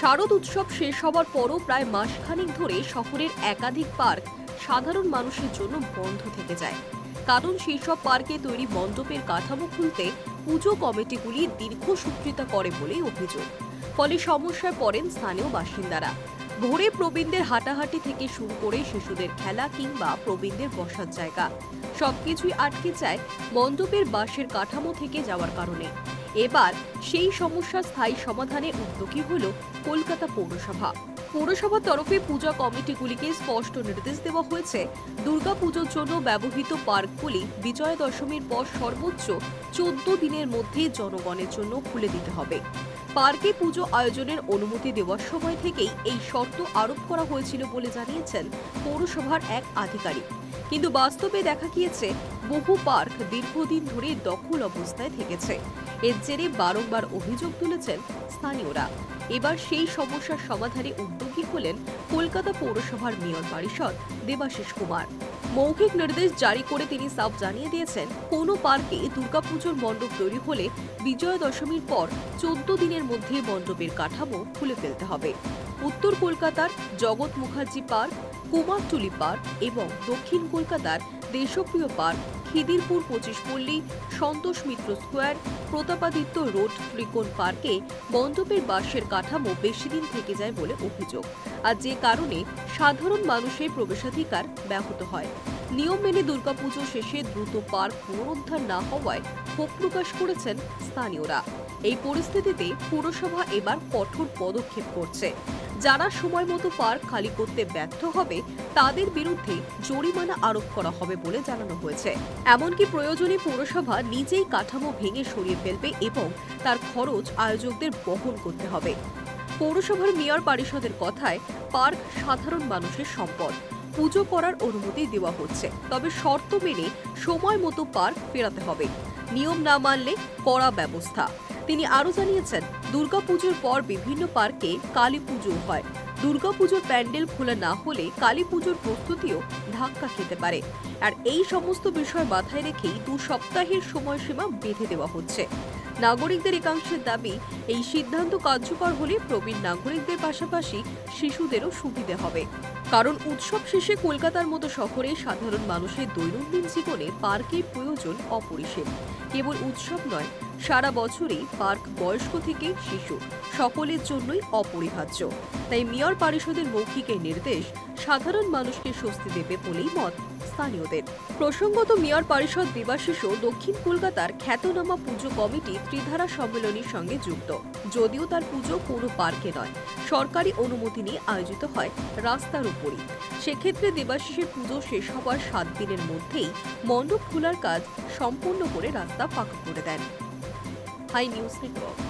শারদ উৎসব শেষ হওয়ার পরও প্রায় মাসখানেক ধরে শহরের একাধিক পার্ক সাধারণ মানুষের জন্য বন্ধ থেকে যায়। কারণ সেই সব পার্কে তৈরি মণ্ডপের কাঠামো খুলতে পুজো কমিটিগুলি দীর্ঘ দীর্ঘসূত্রিতা করে বলেই অভিযোগ। ফলে সমস্যায় পড়েন স্থানীয় বাসিন্দারা। ভোরে প্রবীণদের হাঁটাহাঁটি থেকে শুরু করে শিশুদের খেলা কিংবা প্রবীণদের বসার জায়গা। সবকিছুই আটকে যায় মণ্ডপের বাঁশের কাঠামো থেকে যাওয়ার কারণে। এবার সেই সমস্যার স্থায়ী সমাধানে উদ্যোগী হল কলকাতা পৌরসভা। পৌরসভার তরফে পূজা কমিটিগুলিকে স্পষ্ট নির্দেশ দেওয়া হয়েছে। দুর্গাপুজোর জন্য ব্যবহৃত পার্কগুলি বিজয়া দশমীর পর সর্বোচ্চ চোদ্দ দিনের মধ্যে জনগণের জন্য খুলে দিতে হবে। পার্কে পুজো আয়োজনের অনুমতি দেওয়ার সময় থেকেই এই শর্ত আরোপ করা হয়েছিল বলে জানিয়েছেন পৌরসভার এক আধিকারিক। কিন্তু বাস্তবে দেখা গিয়েছে, বহু পার্ক দীর্ঘদিন ধরে দখল অবস্থায় থেকেছে। এর জেরে বারংবার অভিযোগ তুলেছেন স্থানীয়রা। এবার সেই সমস্যার সমাধানে উদ্যোগী হলেন কলকাতা পৌরসভার মেয়র পরিষদ দেবাশিস কুমার। মৌখিক নির্দেশ জারি করে তিনি সাফ জানিয়ে দিয়েছেন, কোনো পার্কে দুর্গাপুজোর মণ্ডপ তৈরি হলে বিজয়া দশমীর পর চোদ্দ দিনের মধ্যে মণ্ডপের কাঠামো খুলে ফেলতে হবে। উত্তর কলকাতার জগৎ মুখার্জি পার্ক, কুমারটুলি পার্ক এবং দক্ষিণ কলকাতার দেশপ্রিয় পার্ক খিদিরপুর পঁচিশ পল্লী, সন্তোষ মিত্র স্কোয়ার, প্রতাপাদিত্য রোড, ত্রিকোণ পার্কে মণ্ডপের বাসের কাঠামো বেশি দিন থেকে যায় বলে অভিযোগ। আর যে কারণে সাধারণ মানুষের প্রবেশাধিকার ব্যাহত হয়। নিয়ম মেনে দুর্গাপুজো শেষে দ্রুত পার্ক পুনরুদ্ধার না হওয়ায় ক্ষোভ প্রকাশ করেছেন স্থানীয়রা। এই পরিস্থিতিতে পুরসভা এবার কঠোর পদক্ষেপ করছে। যারা সময় মতো পার্ক খালি করতে ব্যর্থ হবে, তাদের বিরুদ্ধে জরিমানা আরোপ করা হবে বলে জানানো হয়েছে। এমনকি প্রয়োজনে পৌরসভা নিজেই কাঠামো ভেঙে সরিয়ে ফেলবে এবং তার খরচ আয়োজকদের বহন করতে হবে। পৌরসভার মেয়র পরিষদের কথায়, পার্ক সাধারণ মানুষের সম্পদ। পুজো করার অনুমতি দেওয়া হচ্ছে। তবে শর্ত মেনে সময় মতো পার্ক ফেরাতে হবে। নিয়ম না মানলে কড়া ব্যবস্থা। তিনি আরও জানিয়েছেন, দুর্গাপুজোর পর বিভিন্ন পার্কে কালী পুজো হয়। দুর্গাপুজোর প্যান্ডেল খোলা না হলে কালী পুজোর প্রস্তুতিও ধাক্কা খেতে পারে। আর এই সমস্ত বিষয় মাথায় রেখেই দু সপ্তাহের সময়সীমা বেঁধে দেওয়া হচ্ছে। নাগরিকদের একাংশের দাবি, এই সিদ্ধান্ত কার্যকর হলে প্রবীণ নাগরিকদের পাশাপাশি শিশুদেরও সুবিধে হবে। কারণ উৎসব শেষে কলকাতার মতো শহরে সাধারণ মানুষের দৈনন্দিন জীবনে পার্কের প্রয়োজন অপরিসীম। কেবল উৎসব নয়, সারা বছরই পার্ক বয়স্ক থেকে শিশু, সকলের জন্যই অপরিহার্য। তাই মেয়র পরিষদের মৌখিকের নির্দেশ, সাধারণ মানুষকে স্বস্তি দেবে বলেই মত। স্থানীয়দের। প্রসঙ্গত মেয়র পরিষদ দেবাশিসও দক্ষিণ কলকাতার খ্যাতনামা পুজো কমিটি ত্রিধারা সম্মেলনের সঙ্গে যুক্ত। যদিও তার পুজো কোনো পার্কে নয়, সরকারি অনুমতি নিয়ে আয়োজিত হয় রাস্তার উপরই। সেক্ষেত্রে দেবাশিসের পুজো শেষ হওয়ার সাত দিনের মধ্যেই মণ্ডপ খোলার কাজ সম্পূর্ণ করে রাস্তা ফাঁকা করে দেন। High news network